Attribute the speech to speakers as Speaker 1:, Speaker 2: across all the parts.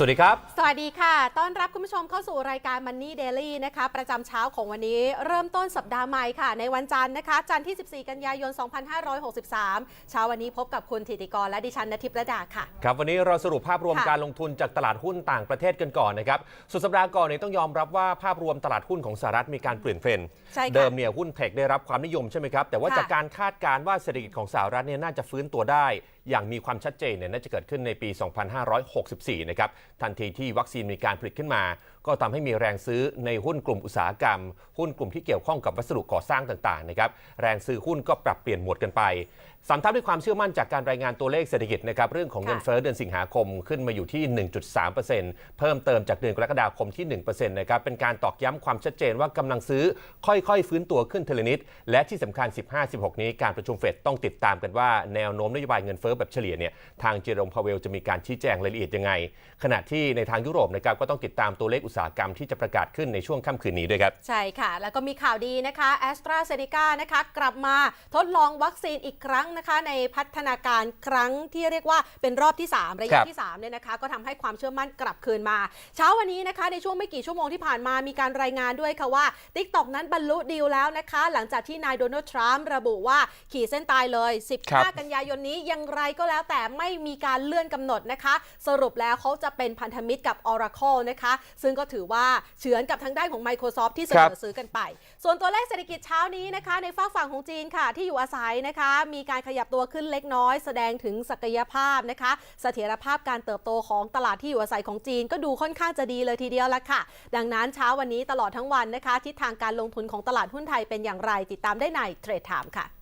Speaker 1: สวัสดีครับ
Speaker 2: สวัสดีค่ะ ต้อนรับคุณผู้ชมเข้าสู่รายการ Money Daily นะคะ ประจำเช้าของวันนี้เริ่มต้นสัปดาห์ใหม่ค่ะ ในวันจันทร์นะคะ จันทร์ที่ 14 กันยายน 2563 เช้าวันนี้พบกับคุณธิติกรและดิฉันนทิพย์ระดาค่ะ
Speaker 1: ครับ วันนี้เราสรุปภาพรวม
Speaker 2: ค่ะ
Speaker 1: การลงทุนจากตลาดหุ้นต่างประเทศกันก่อนนะครับ สุดสัปดาห์ก่อนเนี่ยต้องยอมรับว่าภาพรวมตลาดหุ้นของสหรัฐมีการเปลี่ยนเทรนด์
Speaker 2: ใช่ค่ะ
Speaker 1: เดิมเนี่ยหุ้นเทคได้รับความนิยมใช่ไหมครับ แต่ว่า
Speaker 2: ค่ะ
Speaker 1: จากการคาดการณ์ว่าเศรษฐกิจของสหรัฐเนี่ยน่าจะฟื้นตัวได้ อย่างมีความชัดเจนเนี่ยน่าจะเกิดขึ้นในปี 2564 นะครับ ทันทีที่วัคซีนมีการผลิตขึ้นมาก็ทำให้มีแรงซื้อในหุ้นกลุ่มอุตสาหกรรม หุ้นกลุ่มที่เกี่ยวข้องกับวัสดุก่อสร้างต่างๆนะครับแรงซื้อหุ้นก็ปรับเปลี่ยนหมวดกันไปสำทับด้วยความเชื่อมั่นจากการรายงานตัวเลขเศรษฐกิจนะครับเรื่องของเงินเฟ้อเดือนสิงหาคมขึ้นมาอยู่ที่ 1.3%เพิ่มเติมจากเดือนกรกฎาคมที่1%นะครับเป็นการตอกย้ำความชัดเจนว่ากำลังซื้อค่อยๆ ฟื้นตัวขึ้นเทีลนิดและที่สำคัญ 15-16 นี้การประชุมเฟดต้องติดตามกันว่าแนวโน้มนโยบายเงินเฟ้อแบบเฉลี่ยเนี่ยทางเจอโรมพาเวลจะมีการชี้แจงรายละเอียดยังไง ขณะที่ในทางยุโรปนะครับก็ต้องติดตามตัวเลขอุตสาหกรรมที่จะประกาศขึ้นในช่วงค่ำคืนนี้ด้วยครับ
Speaker 2: ใช่ค่ะ แล้วก็มีข่าวดีนะคะ a s t r a z เซ e c a นะคะกลับมาทดลองวัคซีนอีกครั้งนะคะ ในพัฒนาการครั้งที่เรียกว่าเป็นรอบที่ 3 ระ
Speaker 1: ครั
Speaker 2: ยะ
Speaker 1: บ
Speaker 2: ที่3เนี่ยนะคะ ก็ทำให้ความเชื่อมั่นกลับคืนมา เช้าวันนี้นะคะในช่วงไม่กี่ชั่วโมงที่ผ่านมามีการรายงานด้วยค่ะว่า TikTok นั้นบรรลุดีลแล้วนะคะ หลังจากที่นายโดนัลด์ทรัมป์ระบุว่าขีดเส้นตายเลย
Speaker 1: ครับ
Speaker 2: 15 กันยายนนี้อยังไรก็แล้วแต่ไม่มีการเลื่อนกำหนดนะคะ สรุปแล้วเขาจะเป็นพันธมิตรกับ Oracle นะคะ ซึ่งก็ถือว่าเฉือนกับทางด้านของ Microsoft ที่เสนอซื้อกันไป ส่วนตัวเลขเศรษฐกิจเช้านี้นะคะ ในฝากฝั่งของจีนค่ะ ที่อยู่อาศัยนะคะ มีการขยับตัวขึ้นเล็กน้อย แสดงถึงศักยภาพนะคะเสถียรภาพการเติบโตของตลาดที่อยู่อาศัยของจีนก็ดูค่อนข้างจะดีเลยทีเดียวละค่ะ ดังนั้นเช้าวันนี้ตลอดทั้งวันนะคะทิศทางการลงทุนของตลาดหุ้นไทยเป็นอย่างไรติดตามได้ในเทรดไทม์ค่ะ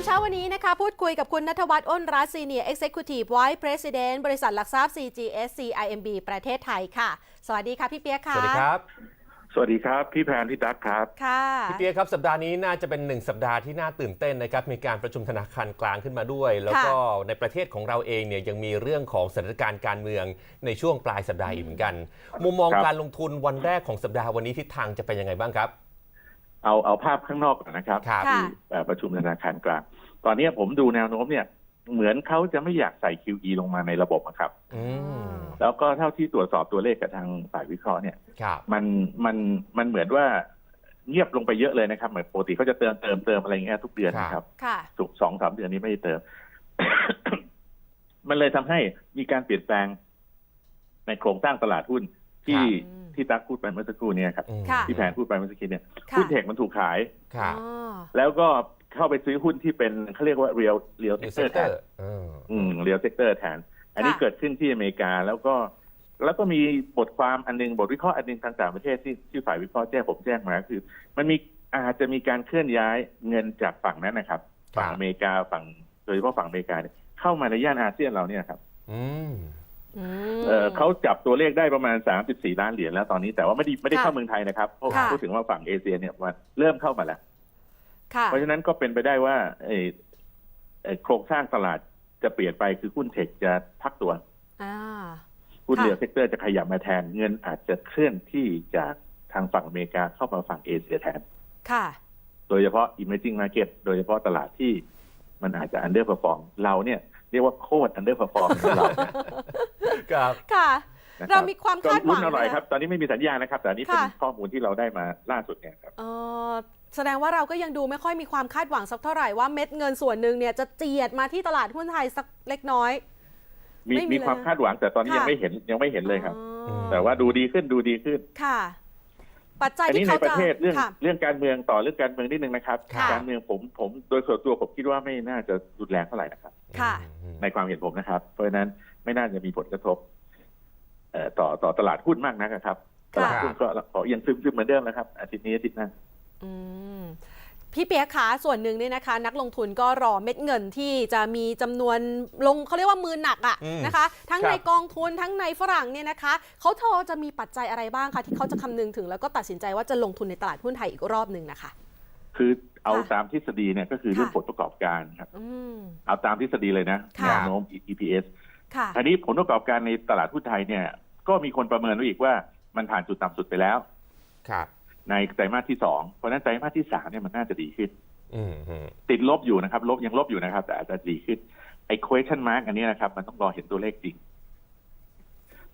Speaker 2: เทรดไทม์เช้าวันนี้นะคะ พูดคุยกับคุณนัทวัฒน์อ้นรัตน์ซีเนียร์เอ็กเซคิวทีฟไวท์ประธานบริษัทหลักทรัพย์ CGS CIMB ประเทศไทยค่ะ สวัสดีค่ะพี่เปียก
Speaker 1: ส
Speaker 2: ค่ะ
Speaker 1: วัสดีครับ
Speaker 3: สวัสดีครับ พี่แพนพี่ตั๊กครับ
Speaker 2: ค่ะ
Speaker 1: พี่เปียครับสัปดาห์นี้น่าจะเป็นหนึ่งสัปดาห์ที่น่าตื่นเต้นนะครับมีการประชุมธนาคารกลางขึ้นมาด้วย แล้วก็ในประเทศของเราเองเนี่ยยังมีเรื่องของสถานการณ์การเมืองในช่วงปลายสัปดาห์อีกเหมือนกัน มุมมอง
Speaker 3: ครับ
Speaker 1: การลงทุนวันแรกของสัปดาห์วันนี้ทิศทางจะเป็นยังไงบ้างครับ
Speaker 3: เอาเอาภาพข้างนอกก่อนนะครับ
Speaker 1: ครับ
Speaker 2: ค่ะ
Speaker 3: ที่เอ่อประชุมธนาคารกลางตอนนี้ผมดูแนวโน้มเนี่ย เหมือนเขาจะไม่อยากใส่ QE ลงมาในระบบอะครับ
Speaker 1: อืม
Speaker 3: แล้วก็เท่าที่ตรวจสอบตัวเลขกับทางฝ่ายวิเคราะห์เนี่ย
Speaker 1: ครับ
Speaker 3: มันมันมันเหมือนว่าเงียบลงไปเยอะเลยนะครับเหมือนปกติเขาจะเติมเติมเติมอะไรอย่างเงี้ยทุกเดือนนะครับ
Speaker 2: ค่ะ
Speaker 3: สุกสองสามเดือนนี้ไม่ได้เติม มันเลยทำให้มีการเปลี่ยนแปลงในโครงสร้างตลาดหุ้นที่
Speaker 2: ครับ
Speaker 3: ที่ตั๊กพูดไปเมื่อสักครู่เนี่ยครับ
Speaker 1: อืม
Speaker 2: ค่ะ
Speaker 3: ที่แผนพูดไปเมื่อสักครู่เนี่ย
Speaker 2: ค่ะ
Speaker 3: หุ้นเทคมันถูกขาย
Speaker 1: ครับ
Speaker 2: อ๋อ
Speaker 3: แล้วก็เข้าไปซื้อหุ้นที่เป็นเขาเรียกว่า real real
Speaker 1: นิวเซ
Speaker 3: sector
Speaker 1: เตอ
Speaker 3: แทน
Speaker 1: ร์อืม
Speaker 3: อืม real sector แทน อันนี้
Speaker 2: ค่ะ
Speaker 3: เกิดขึ้นที่อเมริกาแล้วก็แล้วก็มีบทความอันหนึงบทวิเคราะห์อันหนึงทางต่างประเทศที่ที่ฝ่ายวิเคราะห์แจ้งผมแจ้งมาคือ มันมีอาจจะมีการเคลื่อนย้ายเงินจากฝั่งนั้นนะครับ ฝั่งอเมริกาฝั่งโดยเฉพาะฝั่งอเมริกาเนี่ยเข้ามาในย่านอาเซียนเราเนี่ยครับ
Speaker 1: อืม
Speaker 2: อืม
Speaker 3: เอ่อเขาจับตัวเลขได้ประมาณ 34 ล้านเหรียญแล้วตอนนี้แต่ว่าไม่ได้ไม่ได้
Speaker 2: ค่ะ
Speaker 3: เข้าเมืองไทยนะครับเพราะ
Speaker 2: ค่ะ
Speaker 3: พูดถึงว่าฝั่งเอเชียเนี่ยมันเริ่มเข้ามาแล้ว
Speaker 2: ค่ะ
Speaker 3: เพราะฉะนั้นก็เป็นไปได้ว่าเอ่อเอ่อโครงสร้างตลาดจะเปลี่ยนไปคือหุ้นเทคจะพักตัว
Speaker 2: อ่า
Speaker 3: หุ้น
Speaker 2: ค่ะ
Speaker 3: เรียลเซกเตอร์จะขยับมาแทน เงินอาจจะเคลื่อนที่จากทางฝั่งอเมริกาเข้ามาฝั่งเอเชียแทน
Speaker 2: ค่ะ
Speaker 3: โดยเฉพาะ emerging market โดยเฉพาะตลาดที่มันอาจจะ underperform เราเนี่ย เรียกว่าโคตร underperform ของเราเนี่ย
Speaker 1: ครับ
Speaker 2: ค่ะ
Speaker 3: นะคบ
Speaker 2: เรามีความคาดหวัง
Speaker 3: ก็ลุ้นอร่อย
Speaker 2: นะ
Speaker 3: ครับ ตอนนี้ไม่มีสัญญาณนะครับ แต่อันนี้เป็น
Speaker 2: ค่ะ
Speaker 3: ข้อมูลที่เราได้มาล่าสุดเนี่ยครับ
Speaker 2: เออแสดงว่าเราก็ยังดูไม่ค่อยมีความคาดหวังสักเท่าไหร่ว่าเม็ดเงินส่วนหนึ่งเนี่ยจะเจียดมาที่ตลาดหุ้นไทยสักเล็กน้อย
Speaker 3: มี
Speaker 2: ไม่มี
Speaker 3: มีความ
Speaker 2: เลย
Speaker 3: คาดหวังแต่ตอนนี้
Speaker 2: ค่ะ
Speaker 3: ยังไม่เห็นยังไม่เห็นเลยครับ
Speaker 2: อ๋อ
Speaker 3: แต่ว่าดูดีขึ้นดูดีขึ้น
Speaker 2: ค่ะ ปัจจัย
Speaker 3: อัน
Speaker 2: ที่
Speaker 3: นี้ใน
Speaker 2: เขา
Speaker 3: ป
Speaker 2: จะ
Speaker 3: ระเทศเรื่อง
Speaker 2: ค่ะ
Speaker 3: เรื่องการเมืองต่อเรื่องการเมืองนิดนึงนะครับ
Speaker 2: ค่ะ
Speaker 3: การเมืองผมผมโดยส่วนตัวผมคิดว่าไม่น่าจะรุนแรงเท่าไหร่นะครับ
Speaker 2: ค่ะ
Speaker 1: อืม
Speaker 3: ในความเห็นผมนะครับ เพราะฉะนั้นไม่น่าจะมีผลกระทบเอ่อต่อต่อตลาดหุ้นมากนักอะครับต
Speaker 2: ค่ะ
Speaker 3: ลาดหุ้นก็ขอยังซึมๆเหมือนเดิมนะครับ อาทิตย์นี้อาทิตย์หน้า
Speaker 2: อืม พี่เปียกขาส่วนหนึ่งเนี่ยนะคะ นักลงทุนก็รอเม็ดเงินที่จะมีจำนวนลงเขาเรียกว่ามือหนักอะ
Speaker 1: อืม
Speaker 2: นะคะ ทั้ง
Speaker 1: ครับ
Speaker 2: ในกองทุนทั้งในฝรั่งเนี่ยนะคะเขาโทรจะมีปัจจัยอะไรบ้างคะที่เขาจะคำนึงถึง แล้วก็ตัดสินใจว่าจะลงทุนในตลาดหุ้นไทยอีกรอบหนึ่งนะคะ
Speaker 3: คือเอา
Speaker 2: ค่ะ
Speaker 3: ตามทฤษฎีเนี่ยก็คือเรื่อง
Speaker 2: ค่ะ
Speaker 3: ผลประกอบการครับ
Speaker 2: อืม
Speaker 3: เอาตามทฤษฎีเลยนะ
Speaker 2: ค่ะ
Speaker 3: แนวโน้ม EPS
Speaker 2: ค่ะ
Speaker 3: อันนี้ผลประกอบการในตลาดหุ้นไทยเนี่ย ก็มีคนประเมินไว้อีกว่ามันผ่านจุดต่ำสุดไปแล้ว
Speaker 1: ครับ
Speaker 3: ในไตรมาสที่สองเพราะฉะนั้นไตรมาสที่สามเนี่ยมันน่าจะดีขึ้น
Speaker 1: อืมฮึ
Speaker 3: ติดลบอยู่นะครับ ลบยังลบอยู่นะครับ แต่อาจจะดีขึ้นไอ้ question mark อันนี้นะครับ มันต้องรอเห็นตัวเลขจริง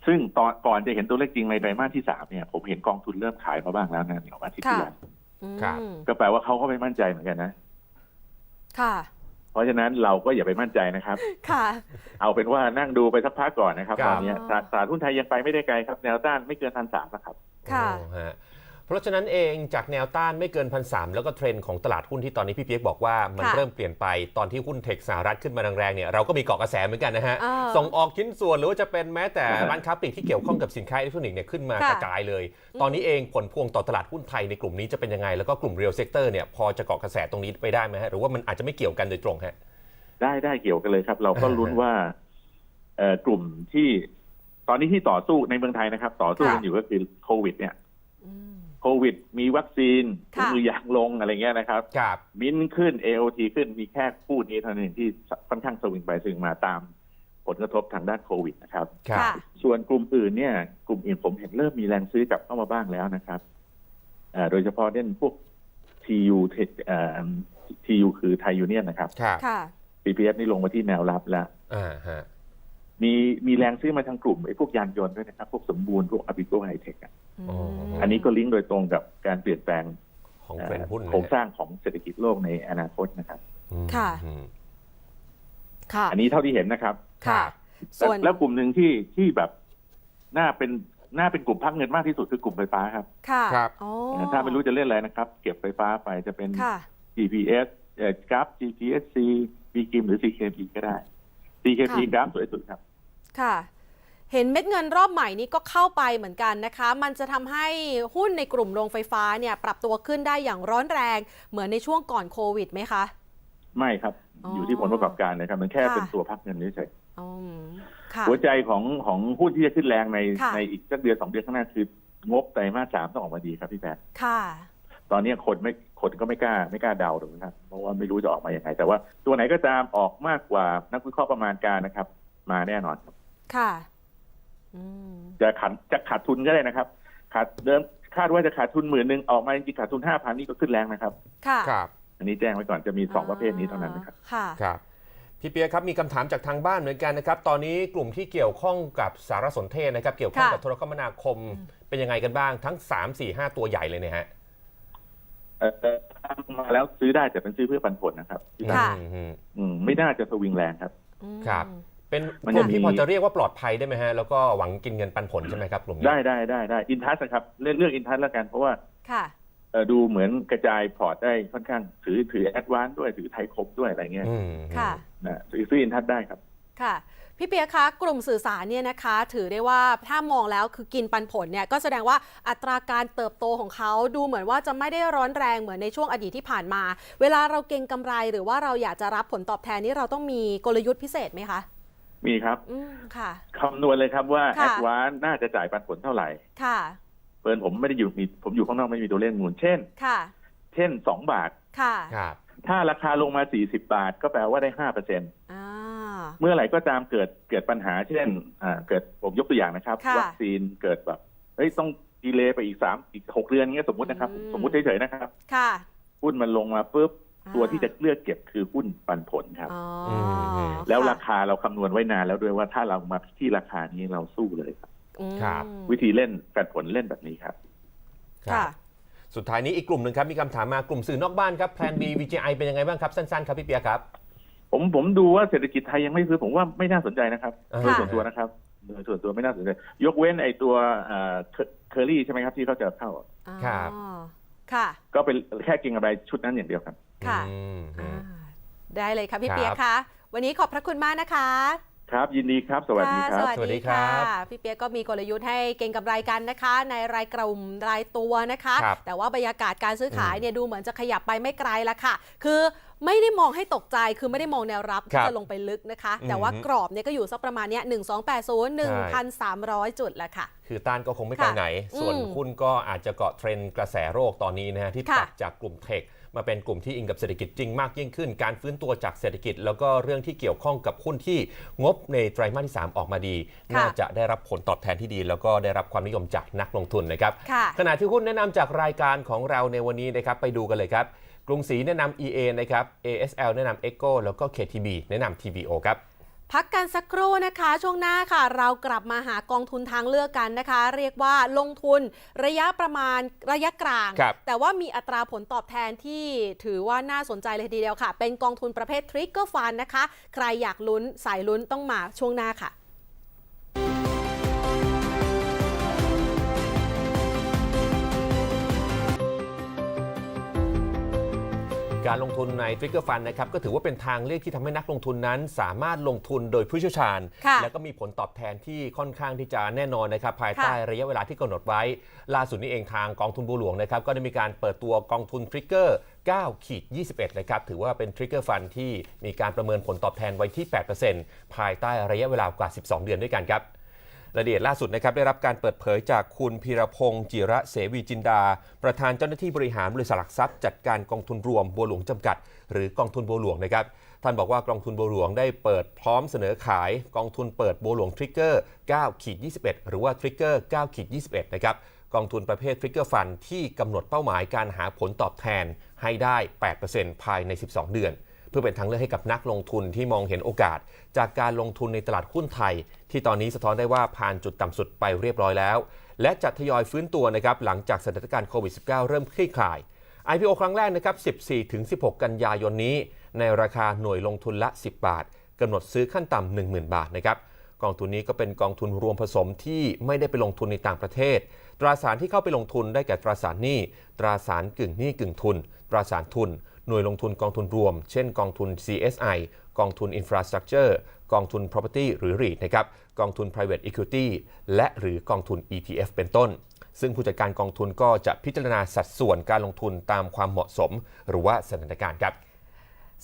Speaker 3: ซึ่งตอนก่อนจะเห็นตัวเลขจริงในไตรมาสที่สามเนี่ยผมเห็นกองทุนเริ่มขายมาบ้างแล้วนะในวันที่ที่แล้ว
Speaker 2: อืม
Speaker 3: ก็แปลว่าเขาก็ไม่มั่นใจเหมือนกันนะ
Speaker 2: ค่ะ
Speaker 3: เพราะฉะนั้นเราก็อย่าไปมั่นใจนะครับ
Speaker 2: ค่ะ
Speaker 3: เอาเป็นว่านั่งดูไปสักพักก่อนนะครับ
Speaker 1: ครับ
Speaker 3: ตอนนี้ตลาดตลาดหุ้นไทยยังไปไม่ได้ไกลครับแนวต้านไม่เกินพันสามนะครับ
Speaker 2: ค่ะ
Speaker 1: โอ้ฮะ เพราะฉะนั้นเองจากแนวต้านไม่เกินพันสแล้วก็เทรนด์ของตลาดหุ้นที่ตอนนี้พี่เปียกบอกว่ามัน
Speaker 2: ค่ะ
Speaker 1: เริ่มเปลี่ยนไปตอนที่หุ้นเทคสหรัฐขึ้นมาแรงๆเนี่ยเราก็มีเกาะกระแสเหมือนกันนะฮะ
Speaker 2: อ่า
Speaker 1: ส่งออกชิ้นส่วนหรือว่าจะเป็นแม้แต่
Speaker 3: อ่า
Speaker 1: ร้านค้าปลีกที่เกี่ยวข้องกับสินค้าอิเล็กทรอนิกส์เนี่ยขึ้นมา
Speaker 2: ค่ะ
Speaker 1: กระจายเลย ตอนนี้เองผลพวงต่อตลาดหุ้นไทยในกลุ่มนี้จะเป็นยังไงแล้วก็กลุ่มเรียลเซกเตอร์เนี่ยพอจะเกาะกระแสตรงนี้ไปได้ไหมฮะหรือว่ามันอาจจะไม่เกี่ยวกันโดยตรงฮะ
Speaker 3: ได้ได้เกี่ยวกันเลยครับ เราก็
Speaker 1: อ่า
Speaker 3: ลุ้นว่าเอ่อกลุ่มที่ตอนนี้ที่ต่อสู้ในเมืองไทยนะครับ ต่อสู้
Speaker 2: ค่ะ
Speaker 3: กันอยู่ก็คือโควิดเนี่ย
Speaker 2: อืม
Speaker 3: โควิด มีวัคซีน
Speaker 2: ค่ะ
Speaker 3: มือยางลงอะไรเงี้ยนะครับ
Speaker 1: ครับ
Speaker 3: มินขึ้น AOT ขึ้นมีแค่คู่นี้เท่านั้นที่ค่อนข้างสวิงไปสวิงมาตามผลกระทบทางด้านโควิดนะครับ
Speaker 1: ครับ
Speaker 2: ค่ะ
Speaker 3: ส่วนกลุ่มอื่นเนี่ย กลุ่มอื่นผมเห็นเริ่มมีแรงซื้อกลับเข้ามาบ้างแล้วนะครับอ่าโดยเฉพาะเน่นพวก TU เอ่อ TU คือไทยยูเนียนนะครับ
Speaker 1: ครับ
Speaker 2: ค่ะ
Speaker 3: PPF นี่ลงมาที่แนวรับแล้ว
Speaker 1: อ่าฮะ
Speaker 3: มีมีแรงซื้อมาทางกลุ่มไอ้พวกยานยนต์ด้วยนะครับ พวกสมบูรณ์พวกอ b ิโกไฮเทค
Speaker 1: อ๋อ
Speaker 3: อันนี้ก็ลิงก์โดยตรงกับการเปลี่ยนแปลง
Speaker 1: ของเทรนด์หุ้น
Speaker 3: เอ่อ
Speaker 1: นะ
Speaker 3: โครง
Speaker 1: ฮะ
Speaker 3: สร้างของเศรษฐกิจโลกในอนาคตนะครับ
Speaker 1: อืม
Speaker 2: ค่ะ
Speaker 1: อืม
Speaker 2: ค่ะ
Speaker 3: อันนี้เท่าที่เห็นนะครับ
Speaker 2: ค่ะ
Speaker 3: แล้ว
Speaker 2: ส่วน
Speaker 3: แล้วกลุ่มหนึ่งที่ที่แบบน่าเป็นน่าเป็นกลุ่มพักเงินมากที่สุดคือกลุ่มไฟฟ้าครับ
Speaker 2: ค่ะ
Speaker 1: ครับ
Speaker 2: อ๋อ
Speaker 3: ถ้าไม่รู้จะเล่นอะไรนะครับ เก็บไฟฟ้าไปจะเป็น
Speaker 2: ค่ะ
Speaker 3: GPS เอ่อกราฟ GPSC b g i m หรือ CKP ก็ได้ CKP
Speaker 2: ค่ะ
Speaker 3: กราฟสวยสุดครับ
Speaker 2: ค่ะ เห็นเม็ดเงินรอบใหม่นี้ก็เข้าไปเหมือนกันนะคะ มันจะทำให้หุ้นในกลุ่มโรงไฟฟ้าเนี่ยปรับตัวขึ้นได้อย่างร้อนแรง เหมือนในช่วงก่อนโควิดไหมคะ
Speaker 3: ไม่ครับ
Speaker 2: อ๋อ
Speaker 3: อ
Speaker 2: อยู่
Speaker 3: ที่ผลประกอบการนะครับ มันแค่
Speaker 2: ค่ะ
Speaker 3: เป็นตัวพักเงินเฉย
Speaker 2: อืมค่ะ
Speaker 3: ๆหัวใจของของหุ้นที่จะขึ้นแรงใน
Speaker 2: ค่ะ
Speaker 3: ในอีกสักเดือนสองเดือนข้างหน้าคืองบไตรมาสสามต้องออกมาดีครับพี่แพท
Speaker 2: ค่ะ
Speaker 3: ตอนนี้คนไม่ คนก็ไม่กล้าไม่กล้าเดาถูกไหมครับเพราะว่าไม่รู้จะออกมาอย่างไรแต่ว่าตัวไหนก็ตามออกมากกว่านักวิเคราะห์ประมาณการนะครับ มาแน่นอนครับ
Speaker 2: ค่ะอืม
Speaker 3: จะขาดจะขาดทุนก็ได้นะครับขาดเดิมคาดว่าจะขาดทุนหมื่นหนึ่งออกมาจริงๆขาดทุนห้าพันนี่ก็ขึ้นแรงนะครับ
Speaker 2: ค่ะ
Speaker 1: ครับ
Speaker 3: อันนี้แจ้งไว้ก่อนจะมีสองประเภทนี้เท่านั้นนะครับ
Speaker 2: ค่ะ
Speaker 1: ครับพี่เปียกครับมีคำถามจากทางบ้านเหมือนกันนะครับ ตอนนี้กลุ่มที่เกี่ยวข้องกับสารสนเทศนะครับ เกี่ยวข้อง
Speaker 2: ค่ะ
Speaker 1: กับโทรคมนาคมเป็นยังไงกันบ้างทั้ง 3 4 5 ตัวใหญ่เลยเนี่ยฮะ
Speaker 3: เอ่อ ทำมาแล้วซื้อได้แต่เป็นซื้อเพื่อปันผลนะครับ
Speaker 2: ค่ะ
Speaker 1: อืมอืม
Speaker 3: อืมไม่น่าจะสวิงแรงครับ
Speaker 2: อืม
Speaker 1: ครับ เป็น
Speaker 3: มัน
Speaker 1: กลุ่
Speaker 3: จะ
Speaker 1: ม
Speaker 3: มี
Speaker 1: ที่พอจะเรียกว่าปลอดภัยได้ไหมฮะ แล้วก็หวังกินเงินปันผลใช่ไหมครับกลุ่มนี้
Speaker 3: ได้ได้ได้ได้อินทัสนะครับเลือกเลือกอินทัสแล้วกันเพราะว่า
Speaker 2: ค่ะ
Speaker 3: เอ่อดูเหมือนกระจายพอร์ตได้ค่อนข้างถือถือแอดวานด้วยถือไทยครบด้วยอะไรเงี้ย
Speaker 1: อืม
Speaker 2: ค่ะ
Speaker 3: นะซื้อซื้ออินทัสได้ครับ
Speaker 2: ค่ะพี่เปียกคะกลุ่มสื่อสารเนี่ยนะคะ ถือได้ว่าถ้ามองแล้วคือกินปันผลเนี่ยก็แสดงว่าอัตราการเติบโตของเขาดูเหมือนว่าจะไม่ได้ร้อนแรงเหมือนในช่วงอดีตที่ผ่านมา เวลาเราเก็งกำไรหรือว่าเราอยากจะรับผลตอบแทนนี่เราต้องมีกลยุทธ์พิเศษไหมคะ
Speaker 3: มีครับ
Speaker 2: อืมค่ะ
Speaker 3: คำนวณเลยครับว่าแอ
Speaker 2: ค่ะ
Speaker 3: ดวานน่าจะจ่ายปันผลเท่าไหร่
Speaker 2: ค่ะ
Speaker 3: เปินผมไม่ได้อยู่มีผมอยู่ข้างนอกไม่มีตัวเลขมูลเช่น
Speaker 2: ค่ะ
Speaker 3: เช่นสองบาท
Speaker 2: ค่ะ
Speaker 1: ครับ
Speaker 3: ถ้าราคาลงมาสี่สิบาท ก็แปลว่าได้ห้าเปอร์เซ็น
Speaker 2: อ่า
Speaker 3: เมื่อไหร่ก็ตามเกิดเกิดปัญหาเช่นอ่าเกิดผมยกตัวอย่างนะครับ
Speaker 2: ค่ะ
Speaker 3: วัคซีนเกิดแบบเฮ้ยต้องดีเลย์ไปอีกสามอีกหกเดือนเงี้ยสมมตินะครับ
Speaker 2: อืม
Speaker 3: สมมติเฉยๆนะครับ
Speaker 2: ค่ะ
Speaker 3: หุ้นมันลงมาปุ๊บ
Speaker 2: อ่า
Speaker 3: ตัวที่จะเลือกเก็บคือหุ้นปันผลครับ
Speaker 2: อ๋อ
Speaker 1: ม
Speaker 3: แล้ว
Speaker 2: ค่ะ
Speaker 3: ราคาเราคำนวณไว้นานแล้วด้วยว่าถ้าเรามาที่ราคานี้เราสู้เลยครับ
Speaker 2: อืม
Speaker 1: ครับ
Speaker 3: วิธีเล่นปันผลเล่นแบบนี้ครับ
Speaker 1: ครั
Speaker 2: ค่ะ
Speaker 1: บสุดท้ายนี้อีกกลุ่มหนึ่งครับ มีคำถามมากลุ่มสื่อนอกบ้านครับแพลน B VGI เป็นยังไงบ้างครับ สั้น ๆ ครับ พี่เปียครับ
Speaker 3: ผมผมดูว่าเศรษฐกิจไทยยังไม่ซื้อผมว่าไม่น่าสนใจนะครับ
Speaker 1: อ่า
Speaker 3: โดยส่วนตัวนะครับโดยส่วนตัวไม่น่าสนใจ ยกเว้นไอ้ตัวเคอรี่ใช่ไหมครับที่เขาจะเข้า
Speaker 1: ครับ
Speaker 2: อ๋อค่ะ
Speaker 3: ก็เป็นแค่เกิงกำไรชุดนั้นอย่างเดียวครับ
Speaker 2: ค่ะ
Speaker 1: อืม
Speaker 2: อ่าได้เลยค่ะพี่
Speaker 1: ครับ
Speaker 2: เปียกคะวันนี้ขอบพระคุณมากนะคะ
Speaker 3: ครับยินดีครับ สวัสดีครับะ
Speaker 1: สวัสดีครับ
Speaker 2: พี่เปียกก็มีกลยุทธ์ให้เก่งกำไรกันนะคะ ในรายกลุ่มรายตัวนะคะ
Speaker 1: ครับ
Speaker 2: แต่ว่าบรรยากาศการซื้อขาย
Speaker 1: อืม
Speaker 2: เนี่ยดูเหมือนจะขยับไปไม่ไกลละค่ะ คือไม่ได้มองให้ตกใจคือไม่ได้มองแนวรับ
Speaker 1: ครั
Speaker 2: ที่
Speaker 1: บ
Speaker 2: จะลงไปลึกนะคะ
Speaker 1: อืม
Speaker 2: แต่ว่ากรอบเนี่ยก็อยู่สักประมาณเนี้ย1280 1,300จุดละค่ะ
Speaker 1: คือต้านก็คงไม่ไกล
Speaker 2: ค่ะ
Speaker 1: ไหน ส่วน
Speaker 2: อืม
Speaker 1: หุ้นก็อาจจะเกาะเทรนด์กระแสโรคตอนนี้นะฮะที่
Speaker 2: ค่ะ
Speaker 1: ปรับจากกลุ่มเทค มาเป็นกลุ่มที่อิงกับเศรษฐกิจจริงมากยิ่งขึ้น การฟื้นตัวจากเศรษฐกิจ แล้วก็เรื่องที่เกี่ยวข้องกับหุ้นที่งบในไตรมาสที่ 3 ออกมาดี
Speaker 2: ค่ะ
Speaker 1: น่าจะได้รับผลตอบแทนที่ดี แล้วก็ได้รับความนิยมจากนักลงทุนนะครับ
Speaker 2: ค่ะ
Speaker 1: ขณะที่หุ้นแนะนำจากรายการของเราในวันนี้นะครับไปดูกันเลยครับกรุงศรีแนะนำ EA นะครับ ASL แนะนำ Echo แล้วก็ KTB แนะนำ TBO ครับ
Speaker 2: พักกันสักครู่นะคะ ช่วงหน้าค่ะ เรากลับมาหากองทุนทางเลือกกันนะคะ เรียกว่าลงทุนระยะประมาณระยะกลาง
Speaker 1: ครับ
Speaker 2: แต่ว่ามีอัตราผลตอบแทนที่ถือว่าน่าสนใจเลยทีเดียวค่ะ เป็นกองทุนประเภททริกเกอร์ฟันนะคะ ใครอยากลุ้นสายลุ้นต้องมาช่วงหน้าค่ะ
Speaker 1: การลงทุนใน Trigger Fund นะครับก็ถือว่าเป็นทางเลือกที่ทำให้นักลงทุนนั้น สามารถลงทุนโดยผู้เชี่ยวชาญ
Speaker 2: ค่ะ
Speaker 1: แล้วก็มีผลตอบแทนที่ค่อนข้างที่จะแน่นอนนะครับภายใต้
Speaker 2: ค่ะ
Speaker 1: ระยะเวลาที่กำหนดไว้ ล่าสุดนี้เองทางกองทุนบัวหลวงนะครับก็ได้มีการเปิดตัวกองทุน Trigger 9ขีด21นะครับถือว่าเป็น Trigger Fund ที่มีการประเมินผลตอบแทนไว้ที่ 8%ภายใต้ระยะเวลากว่า 12 เดือนด้วยกันครับ รายละเอียดล่าสุดนะครับได้รับการเปิดเผยจากคุณพีรพงศ์จิระเสวีจินดา ประธานเจ้าหน้าที่บริหารบริษัทหลักทรัพย์จัดการกองทุนรวมบัวหลวงจำกัด หรือกองทุนบัวหลวงนะครับท่านบอกว่ากองทุนบัวหลวงได้เปิดพร้อมเสนอขายกองทุนเปิดบัวหลวงทริกเกอร์9ขีด21 หรือว่าทริกเกอร์9ขีด21นะครับกองทุนประเภททริกเกอร์ฟันที่กำหนดเป้าหมายการหาผลตอบแทนให้ได้ 8%ภายใน 12 เดือน พื่อเป็นทางเลือกให้กับนักลงทุนที่มองเห็นโอกาส จากการลงทุนในตลาดหุ้นไทย ที่ตอนนี้สะท้อนได้ว่าผ่านจุดต่ำสุดไปเรียบร้อยแล้ว และจะทยอยฟื้นตัวนะครับหลังจากสถานการณ์โควิด -19 เริ่มคลี่คลาย IPO ครั้งแรกนะครับ 14-16 กันยายนนี้ ในราคาหน่วยลงทุนละ 10 บาทกำหนดซื้อขั้นต่ำ10,000 บาทนะครับกองทุนนี้ก็เป็นกองทุนรวมผสมที่ไม่ได้ไปลงทุนในต่างประเทศ ตราสารที่เข้าไปลงทุนได้แก่ตราสารหนี้ ตราสารกึ่งหนี้กึ่งทุน ตราสารทุน หน่วยลงทุนกองทุนรวม เช่นกองทุน CSI กองทุน Infrastructure กองทุน Property หรือ REIT นะครับกองทุน Private Equity และหรือกองทุน ETF เป็นต้น ซึ่งผู้จัดการกองทุนก็จะพิจารณาสัดส่วนการลงทุนตามความเหมาะสม หรือว่าสถานการณ์ครับ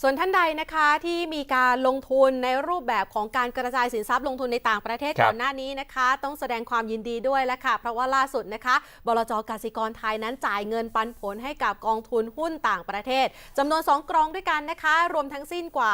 Speaker 2: ส่วนท่านใดนะคะที่มีการลงทุนในรูปแบบของการกระจายสินทรัพย์ลงทุนในต่างประเทศ
Speaker 1: ครับ
Speaker 2: ก่อนหน้านี้นะคะ ต้องแสดงความยินดีด้วยแล้วค่ะ เพราะว่าล่าสุดนะคะบลจกสิกรไทยนั้นจ่ายเงินปันผลให้กับกองทุนหุ้นต่างประเทศจำนวน 2 กรองด้วยกันนะคะ รวมทั้งสิ้นกว่า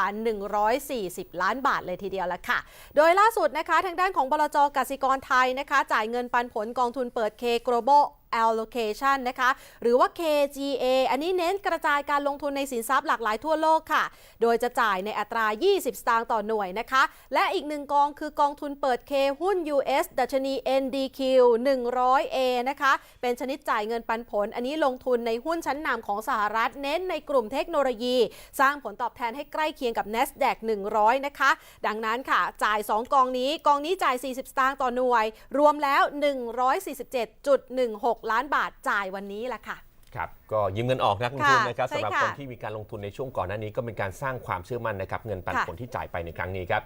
Speaker 2: 140 ล้านบาทเลยทีเดียวละค่ะ โดยล่าสุดนะคะ ทางด้านของบลจกสิกรไทยนะคะ จ่ายเงินปันผลกองทุนเปิด K Global allocation นะคะ หรือว่า KGA อันนี้เน้นกระจายการลงทุนในสินทรัพย์หลากหลายทั่วโลกค่ะ โดยจะจ่ายในอัตรา 20 สตางค์ต่อหน่วยนะคะ และอีกหนึ่งกองคือกองทุนเปิด K หุ้น US ดัชนี NDQ 100A นะคะ เป็นชนิดจ่ายเงินปันผล อันนี้ลงทุนในหุ้นชั้นนำของสหรัฐ เน้นในกลุ่มเทคโนโลยี สร้างผลตอบแทนให้ใกล้เคียงกับ NASDAQ 100 นะคะ ดังนั้นค่ะ จ่าย 2 กองนี้ กองนี้จ่าย 40 สตางค์ต่อหน่วย รวมแล้ว 147.16ล้านบาทจ่ายวันนี้แหละค่ะ
Speaker 1: ครับก็ยืมเงินออกนักลงทุน
Speaker 2: ค่ะ
Speaker 1: นะครับ
Speaker 2: ใช่
Speaker 1: สำหรับ
Speaker 2: ค่ะ
Speaker 1: คนที่มีการลงทุนในช่วงก่อนหน้านี้ก็เป็นการสร้างความเชื่อมั่นนะครับเงินปัน
Speaker 2: ค่ะ
Speaker 1: ผลที่จ่ายไปในครั้งนี้ครับ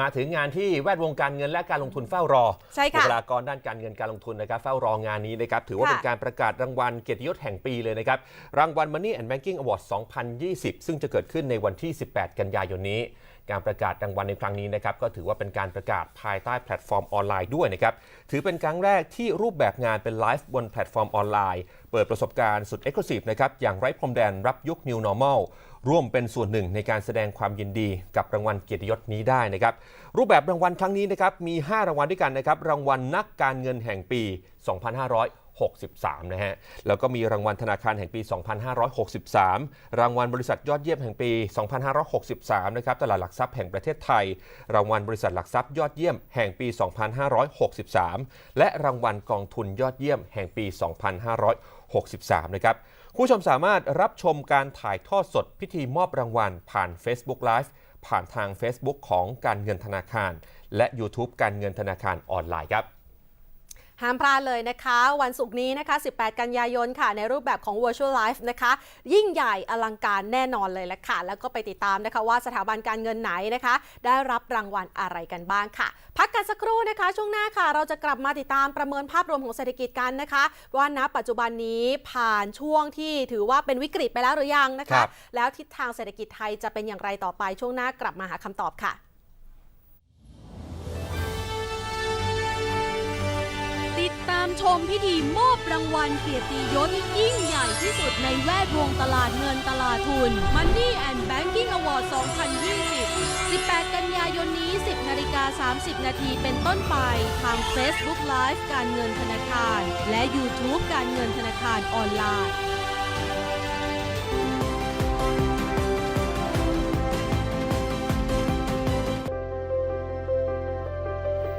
Speaker 1: มาถึงงานที่แวดวงการเงินและการลงทุนเฝ้ารอ
Speaker 2: ใช่ค่ะ
Speaker 1: บุคลากรด้านการเงินการลงทุนนะครับเฝ้ารองานนี้นะครับถือว่า
Speaker 2: ค่ะ
Speaker 1: เป็นการประกาศรางวัลเกียรติยศแห่งปีเลยนะครับรางวัล Money and Banking Award 2020 ซึ่งจะเกิดขึ้นในวันที่ 18 กันยายนนี้ การประกาศรางวัลในครั้งนี้นะครับก็ถือว่าเป็นการประกาศภายใต้แพลตฟอร์มออนไลน์ด้วยนะครับถือเป็นครั้งแรกที่รูปแบบงานเป็นไลฟ์บนแพลตฟอร์มออนไลน์ เปิดประสบการณ์สุดเอ็กซ์คลูซีฟนะครับอย่างไร้พรมแดนรับยุค New Normal ร่วมเป็นส่วนหนึ่งในการแสดงความยินดีกับรางวัลเกียรติยศนี้ได้นะครับ รูปแบบรางวัลครั้งนี้นะครับมี 5 รางวัลด้วยกันนะครับ รางวัลนักการเงินแห่งปี 2563 นะฮะ แล้วก็มีรางวัลธนาคารแห่งปี 2563 รางวัลบริษัทยอดเยี่ยมแห่งปี 2563 นะครับ ตลาดหลักทรัพย์แห่งประเทศไทย รางวัลบริษัทหลักทรัพย์ยอดเยี่ยมแห่งปี 2563 และรางวัลกองทุนยอดเยี่ยมแห่งปี 2563 นะครับผู้ชมสามารถรับชมการถ่ายทอดสดพิธีมอบรางวัล ผ่าน Facebook Live ผ่านทาง Facebook ของการเงินธนาคาร และ YouTube การเงินธนาคารออนไลน์ครับ
Speaker 2: ห้ามพลาดเลยนะคะ วันศุกร์นี้นะคะ 18 กันยายนค่ะ ในรูปแบบของ Virtual Life นะคะ ยิ่งใหญ่อลังการแน่นอนเลยแหละค่ะ แล้วก็ไปติดตามนะคะว่าสถาบันการเงินไหนนะคะ ได้รับรางวัลอะไรกันบ้างค่ะ พักกันสักครู่นะคะ ช่วงหน้าค่ะ เราจะกลับมาติดตามประเมินภาพรวมของเศรษฐกิจกันนะคะ ว่าณปัจจุบันนี้ผ่านช่วงที่ถือว่าเป็นวิกฤตไปแล้วหรือยังนะ
Speaker 1: ครั
Speaker 2: คะ
Speaker 1: บ
Speaker 2: แล้วทิศทางเศรษฐกิจไทยจะเป็นอย่างไรต่อไปช่วงหน้ากลับมาหาคำตอบค่ะ
Speaker 4: มพิธีมอบรางวัลเกียรติยศยิ่งใหญ่ที่สุดในแวดวงตลาดเงินตลาดทุน Money and Banking Award 2020 18 กันยายนนี้ 10 นาฬิกา 30 นาทีเป็นต้นไป ทาง Facebook Live การเงินธนาคาร และ YouTube การเงินธนาคารออนไลน์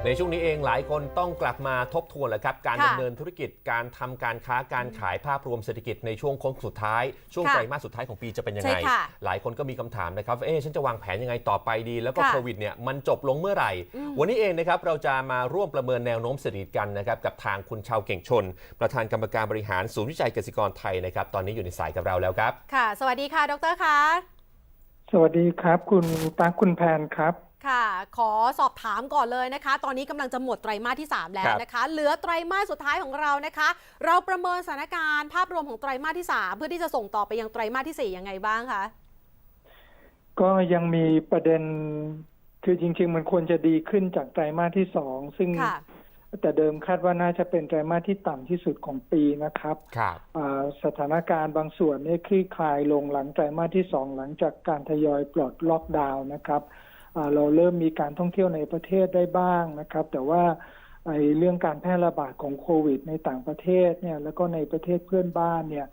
Speaker 1: ในช่วงนี้เองหลายคนต้องกลับมาทบทวนแหละครับ การ
Speaker 2: ค่ะ
Speaker 1: ดำเนินธุรกิจการทำการค้าการขายภาพรวมเศรษฐกิจในช่วงโค้งสุดท้าย ช่วง
Speaker 2: ค่ะ
Speaker 1: ไตรมาสสุดท้ายของปีจะเป็นยังไง
Speaker 2: ใช่ค่ะ
Speaker 1: หลายคนก็มีคำถามนะครับว่าเอ๊ะฉันจะวางแผนยังไงต่อไปดี แล้วก็
Speaker 2: ค่ะ
Speaker 1: โควิดเนี่ยมันจบลงเมื่อไหร่
Speaker 2: อืม
Speaker 1: วันนี้เองนะครับเราจะมาร่วมประเมินแนวโน้มเศรษฐกิจกันนะครับกับทางคุณชาวเก่งชน ประธานกรรมการบริหารศูนย์วิจัยเกษตรกรไทยนะครับตอนนี้อยู่ในสายกับเราแล้วครับ
Speaker 2: ค่ะ สวัสดีค่ะดรคะ
Speaker 5: สวัสดีครับ คุณตั๊กคุณแพนครับ
Speaker 2: ค่ะ ขอสอบถามก่อนเลยนะคะ ตอนนี้กำลังจะหมดไตรมาสที่ 3 แล้วนะคะ เหลือไตรมาสสุดท้ายของเรานะคะ เราประเมินสถานการณ์ภาพรวมของไตรมาสที่ 3 เพื่อที่จะส่งต่อไปยังไตรมาสที่ 4 ยังไงบ้างคะ
Speaker 5: ก็ยังมีประเด็น คือจริง ๆ มันควรจะดีขึ้นจากไตรมาสที่สองซึ่ง
Speaker 2: ค่ะ
Speaker 5: แต่เดิมคาดว่าน่าจะเป็นไตรมาสที่ต่ำที่สุดของปีนะครับ
Speaker 1: ครับ
Speaker 5: อ่าสถานการณ์บางส่วนเนี่ยคลี่คลายลงหลังไตรมาสที่สองหลังจากการทยอยปลดล็อกดาวน์นะครับอ่า เราเริ่มมีการท่องเที่ยวในประเทศได้บ้างนะครับ แต่ว่าไอ้เรื่องการแพร่ระบาดของโควิด ในต่างประเทศเนี่ยแล้วก็ในประเทศเพื่อนบ้านเนี่ย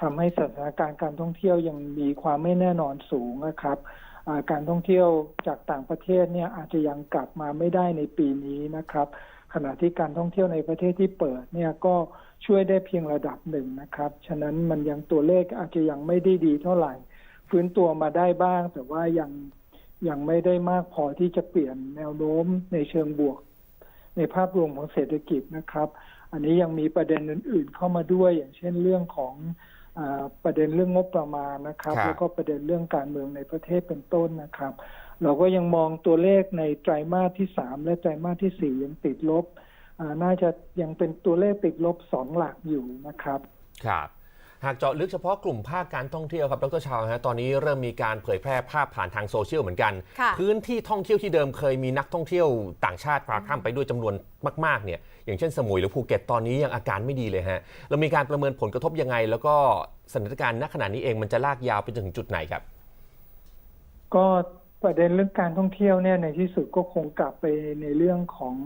Speaker 5: ทำให้สถานการณ์การท่องเที่ยวยังมีความไม่แน่นอนสูงนะครับการท่องเที่ยวจากต่างประเทศเนี่ยอาจจะยังกลับมาไม่ได้ในปีนี้นะครับ ขณะที่การท่องเที่ยวในประเทศที่เปิดเนี่ยก็ช่วยได้เพียงระดับหนึ่งนะครับ ฉะนั้นมันยังตัวเลขอาจจะยังไม่ได้ดีเท่าไหร่ ฟื้นตัวมาได้บ้าง แต่ว่ายัง ยังไม่ได้มากพอที่จะเปลี่ยนแนวโน้มในเชิงบวก ในภาพรวมของเศรษฐกิจนะครับ อันนี้ยังมีประเด็นอื่น ๆ เข้ามาด้วย อย่างเช่นเรื่องของอาประเด็นเรื่องงบประมาณนะครับ
Speaker 1: ครับ
Speaker 5: แล้วก็ประเด็นเรื่องการเมืองในประเทศเป็นต้นนะครับ เราก็ยังมองตัวเลขในไตรมาสที่สามและไตรมาสที่สี่ยังติดลบอ่าน่าจะยังเป็นตัวเลขติดลบสองหลักอยู่นะครับ
Speaker 1: ครับ หากเจาะลึกเฉพาะกลุ่มภาคการท่องเที่ยวครับดรชาวฮะตอนนี้เริ่มมีการเผยแพร่ภาพผ่านทางโซเชียลเหมือนกัน
Speaker 2: ค่ะ
Speaker 1: พื้นที่ท่องเที่ยวที่เดิมเคยมีนักท่องเที่ยวต่างชาติพาข้ามไปด้วยจำนวนมากๆเนี่ยอย่างเช่นสมุยหรือภูเก็ตตอนนี้ยังอาการไม่ดีเลยฮะเรามีการประเมินผลกระทบยังไง แล้วก็สถานการณ์ณขณะนี้เองมันจะลากยาวไปจนถึงจุดไหนครับ
Speaker 5: ก็ประเด็นเรื่องการท่องเที่ยวเนี่ยในที่สุดก็คงกลับไปในเรื่องของ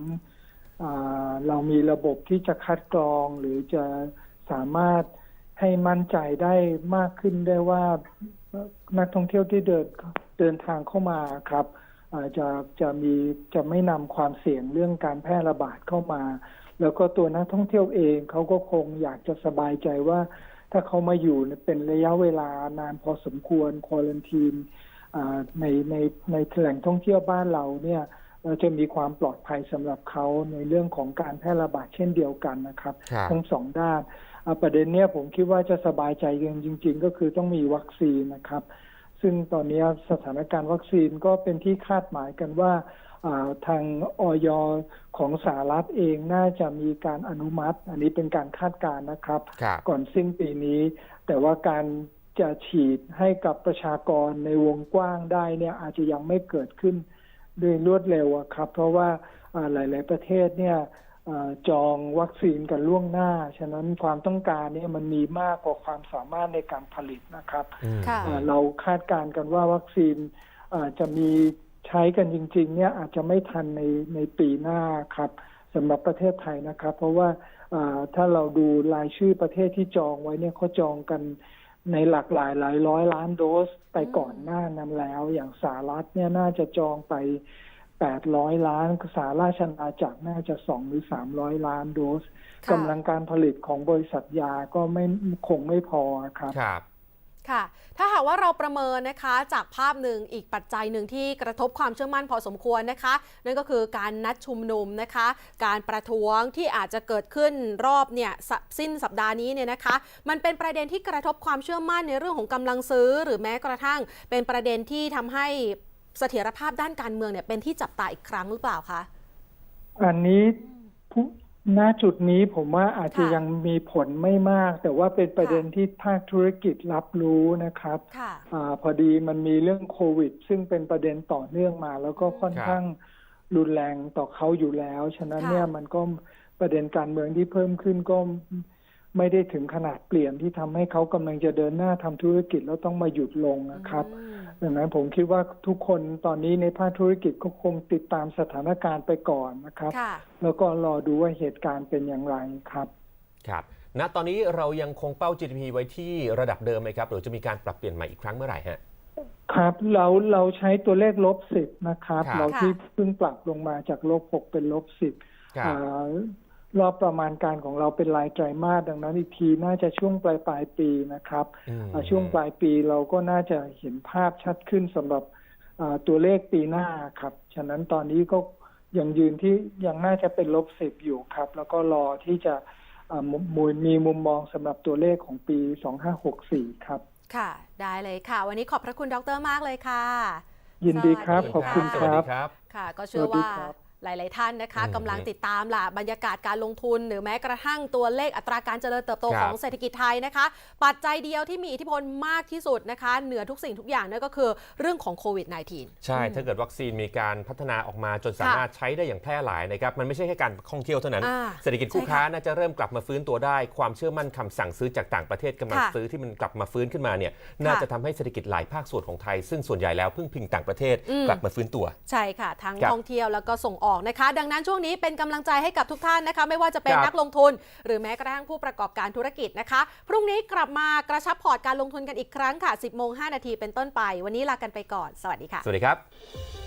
Speaker 5: อาเรามีระบบที่จะคัดกรองหรือจะสามารถ ให้มั่นใจได้มากขึ้นได้ว่านักท่องเที่ยวที่เดินเดินทางเข้ามาครับอ่าจะจะมีจะไม่นำความเสี่ยงเรื่องการแพร่ระบาดเข้ามา แล้วก็ตัวนักท่องเที่ยวเองเขาก็คงอยากจะสบายใจว่า ถ้าเขามาอยู่เป็นระยะเวลานานพอสมควรควอลันทีนอ่าในในในแหล่งท่องเที่ยวบ้านเราเนี่ยเราจะมีความปลอดภัยสำหรับเขาในเรื่องของการแพร่ระบาดเช่นเดียวกันนะครับ
Speaker 1: ครับ
Speaker 5: ทั้งสองด้านอ่า ประเด็นเนี้ยผมคิดว่าจะสบายใจกันจริง ๆ ก็คือต้องมีวัคซีนนะครับ ซึ่งตอนนี้สถานการณ์วัคซีนก็เป็นที่คาดหมายกันว่าอ่าทางออยของสหรัฐเองน่าจะมีการอนุมัติ อันนี้เป็นการคาดการณ์นะครับ
Speaker 1: ครับ
Speaker 5: ก่อนสิ้นปีนี้ แต่ว่าการจะฉีดให้กับประชากรในวงกว้างได้เนี่ยอาจจะยังไม่เกิดขึ้นด้วยรวดเร็วอะครับ เพราะว่าอ่าหลาย ๆ ประเทศเนี่ยอา จองวัคซีนกันล่วงหน้า ฉะนั้นความต้องการเนี่ยมันมีมากกว่าความสามารถในการผลิตนะครับ
Speaker 1: อืม
Speaker 2: ค่ะ
Speaker 5: อ่าเราคาดการณ์กันว่าวัคซีนอ่าจะมีใช้กันจริง ๆ เนี่ยอาจจะไม่ทันในในปีหน้าครับสำหรับประเทศไทยนะครับ เพราะว่าอ่าถ้าเราดูรายชื่อประเทศที่จองไว้เนี่ยเขาจองกันในหลากหลายหลายร้อยล้านโดสไปก่อนหน้านั้นแล้ว อย่างสหรัฐเนี่ยน่าจะจองไป 800ล้านสหราชอาณาจักรน่าจะ2หรือ300ล้านโดส
Speaker 2: ค่ะ
Speaker 5: กำลังการผลิตของบริษัทยาก็ไม่คงไม่พอครับ
Speaker 1: ครับ
Speaker 2: ค่ะ ถ้าหากว่าเราประเมินนะคะจากภาพหนึ่งอีกปัจจัยหนึ่งที่กระทบความเชื่อมั่นพอสมควรนะคะ นั่นก็คือการนัดชุมนุมนะคะ การประท้วงที่อาจจะเกิดขึ้นรอบเนี่ยสสิ้นสัปดาห์นี้เนี่ยนะคะ มันเป็นประเด็นที่กระทบความเชื่อมั่นในเรื่องของกำลังซื้อ หรือแม้กระทั่งเป็นประเด็นที่ทำให้ เสถียรภาพด้านการเมืองเนี่ยเป็นที่จับตาอีกครั้งหรือเปล่าคะ
Speaker 5: อันนี้ผู้ณจุดนี้ผมว่าอาจจะ
Speaker 2: ค่ะ
Speaker 5: ยังมีผลไม่มาก แต่ว่าเป็นประเด็นที่ภาคธุรกิจรับรู้นะครับ
Speaker 2: ค่ะ
Speaker 5: อาพอดีมันมีเรื่องโควิด ซึ่งเป็นประเด็นต่อเนื่องมา แล้วก็ค่อน
Speaker 1: ครับ
Speaker 5: ข้างรุนแรงต่อเขาอยู่แล้ว ฉะนั้น
Speaker 2: ค่ะ
Speaker 5: เนี่ยมันก็ประเด็นการเมืองที่เพิ่มขึ้นก็ไม่ได้ถึงขนาดเปลี่ยนที่ทำให้เขากำลังจะเดินหน้าทำธุรกิจแล้วต้องมาหยุดลงนะครับ
Speaker 2: อืม
Speaker 5: ดังนั้นผมคิดว่าทุกคนตอนนี้ในภาคธุรกิจก็คงติดตามสถานการณ์ไปก่อนนะครับ
Speaker 2: ค่ะ
Speaker 5: แล้วก็รอดูว่าเหตุการณ์เป็นอย่างไรครับ
Speaker 1: ครับณตอนนี้เรายังคงเป้า GDP ไว้ที่ระดับเดิมไหมครับ หรือจะมีการปรับเปลี่ยนใหม่อีกครั้งเมื่อไหร่ฮะ
Speaker 5: ครับเราเราใช้ตัวเลขลบสิบนะครับ
Speaker 1: ครับ
Speaker 5: เราที่เพิ่งปรับลงมาจากลบหกเป็นลบสิบ
Speaker 1: ค รับ
Speaker 5: รอบประมาณการของเราเป็นรายไตรมาสดังนั้นอีกทีน่าจะช่วงปลายปลายปีนะครับ
Speaker 1: อืม
Speaker 5: อ่าช่วงปลายปีเราก็น่าจะเห็นภาพชัดขึ้นสำหรับอ่าตัวเลขปีหน้าครับ ฉะนั้นตอนนี้ก็ยังยืนที่ยังน่าจะเป็นลบสิบอยู่ครับ แล้วก็รอที่จะอ่ามุมมุมมีมุมมองสำหรับตัวเลขของปี 2564 ครับ
Speaker 2: ค่ะ ได้เลยค่ะ วันนี้ขอบพระคุณดรมากเลยค่ะ
Speaker 5: ยินดีครับ
Speaker 2: สวัสดี
Speaker 5: ขอบคุณ
Speaker 1: ส
Speaker 5: ค
Speaker 1: วัส
Speaker 5: รั
Speaker 1: ดี
Speaker 5: บ
Speaker 1: ครับ
Speaker 2: ค่ะ ก็เชื่อ
Speaker 5: สวัสดี
Speaker 2: ว่า
Speaker 5: ครับ
Speaker 2: หลาย ๆ ท่านนะคะ
Speaker 1: อืม
Speaker 2: กำลังติดตามล่ะบรรยากาศการลงทุน หรือแม้กระทั่งตัวเลขอัตราการเจริญเติบโต
Speaker 1: ครับ
Speaker 2: ของเศรษฐกิจไทยนะคะ ปัจจัยเดียวที่มีอิทธิพลมากที่สุดนะคะ เหนือทุกสิ่งทุกอย่างนั่นก็คือเรื่องของโควิด -19
Speaker 1: ใช่ ถ้าเกิดวัคซีนมีการพัฒนาออกมาจนสามารถใช้ได้อย่างแพร่หลายนะครับ มันไม่ใช่แค่การท่องเที่ยวเท่านั้น
Speaker 2: อ่า
Speaker 1: เศรษฐกิจคู่
Speaker 2: ใช่ค่ะ
Speaker 1: ค้าน่าจะเริ่มกลับมาฟื้นตัวได้ ความเชื่อมั่นคำสั่งซื้อจากต่างประเทศกำลัง
Speaker 2: ค่ะ
Speaker 1: ซื้อที่มันกลับมาฟื้นขึ้นมาเนี่ยน่าจะทำให้เศรษฐกิจหลายภาคส่วนของไทย ซึ่งส่วนใหญ่แล้วพึ่งพิงต่างประเทศ
Speaker 2: อืม
Speaker 1: กลับมาฟื้นตัว
Speaker 2: ใช่ค่ะทั้ง
Speaker 1: ครับ
Speaker 2: ท่องเที่ยวแล้วก็ส่งออกนะคะ ดังนั้นช่วงนี้เป็นกำลังใจให้กับทุกท่านนะคะ ไม่ว่าจะเป็น
Speaker 1: ครับ
Speaker 2: นักลงทุน หรือแม้กระทั่งผู้ประกอบการธุรกิจนะคะ พรุ่งนี้กลับมากระชับพอร์ตการลงทุนกันอีกครั้งค่ะ 10โมง5นาทีเป็นต้นไป วันนี้ลากันไปก่อน สวัสดีค่ะ
Speaker 1: สวัสดีครับ